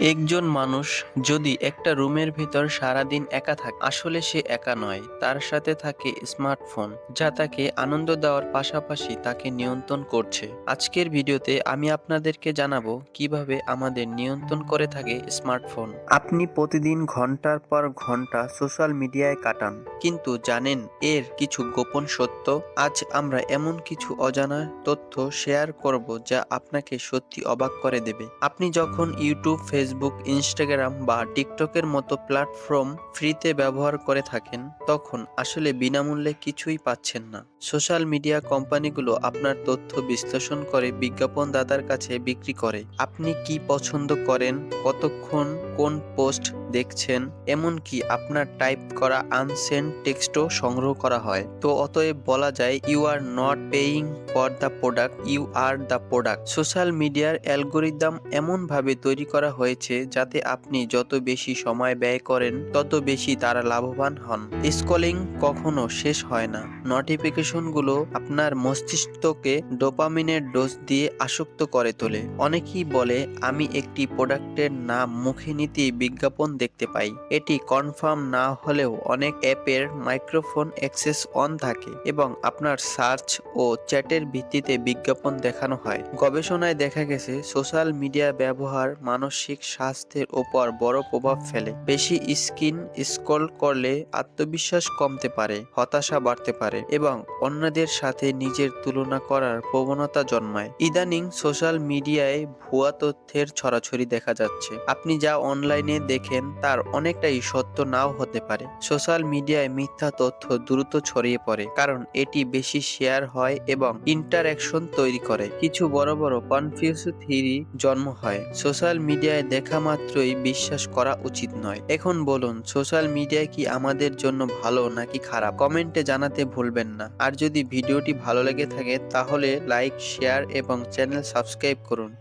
একজন মানুষ যদি একটা রুমের ভিতর সারাদিন একা থাকে আসলে সে একা নয় তার সাথে থাকে স্মার্টফোন যা তাকে আনন্দ দেওয়ার পাশাপাশি তাকে নিয়ন্ত্রণ করছে। আজকের ভিডিওতে আমি আপনাদেরকে জানাব কীভাবে আমাদের নিয়ন্ত্রণ করে থাকে স্মার্টফোন। আপনি প্রতিদিন ঘণ্টার পর ঘণ্টা সোশ্যাল মিডিয়ায় কাটান। কিন্তু জানেন এর কিছু গোপন সত্য? আজ আমরা এমন কিছু অজানা তথ্য শেয়ার করব যা আপনাকে সত্যি অবাক করে দেবে। আপনি যখন ইউটিউব ফেসবুক ইনস্টাগ্রাম বা টিকটকের মতো প্ল্যাটফর্ম ফ্রিতে ব্যবহার করে থাকেন, তখন আসলে বিনামূল্যে কিছুই পাচ্ছেন না। সোশ্যাল মিডিয়া কোম্পানিগুলো আপনার তথ্য বিশ্লেষণ করে বিজ্ঞাপনদাতার কাছে বিক্রি করে। আপনি কি পছন্দ করেন? কতক্ষণ কোন পোস্ট দেখছেন? এমনকি আপনার টাইপ করা আনসেন্ট টেক্সটও সংগ্রহ করা হয়। তো অতএব বলা যায় you are not paying for the product you are the product social মিডিয়ার অ্যালগোরিদম এমনভাবে তৈরি করা হয়েছে যাতে আপনি যত বেশি সময় ব্যয় করেন, তত বেশি তারা লাভবান হন। স্কলিং কখনো শেষ হয় না। নোটিফিকেশনগুলো আপনার মস্তিষ্ককে ডোপামিনের ডোজ দিয়ে আসক্ত করে তোলে। অনেকেই বলে, আমি একটি প্রোডাক্টের নাম মুখে নিতেই বিজ্ঞাপন দেখতে পাই। এটি কনফার্ম না হলেও অনেক অ্যাপের মাইক্রোফোন অ্যাক্সেস অন থাকে এবং আপনার সার্চ ও চ্যাটের ভিত্তিতে বিজ্ঞাপন দেখানো হয়। গবেষণায় দেখা গেছে, সোশ্যাল মিডিয়া ব্যবহার মানসিক স্বাস্থ্যের ওপর বড় প্রভাব ফেলে। বেশি স্ক্রিন স্ক্রল করলে আত্মবিশ্বাস কমতে পারে, হতাশা বাড়তে পারে এবং অন্যদের সাথে নিজের তুলনা করার প্রবণতা জন্মায়। ইদানিং সোশ্যাল মিডিয়ায় ভুয়া তথ্যের ছড়াছড়ি দেখা যাচ্ছে। আপনি যা অনলাইনে দেখেন, তার অনেকটাই সত্য নাও হতে পারে। সোশ্যাল মিডিয়ায় মিথ্যা তথ্য দ্রুত ছড়িয়ে পড়ে, কারণ এটি বেশি শেয়ার হয় এবং ইন্টারঅ্যাকশন তৈরি করে। কিছু বড় বড় কনফিউজ থিরি জন্ম হয়। সোশ্যাল মিডিয়ায় দেখা মাত্রই বিশ্বাস করা উচিত নয়। এখন বলুন সোশ্যাল মিডিয়া কি আমাদের জন্য ভালো নাকি খারাপ? কমেন্টে জানাতে ভুলবেন না। আর যদি ভিডিওটি ভালো লেগে থাকে, তাহলে লাইক শেয়ার এবং চ্যানেল সাবস্ক্রাইব করুন।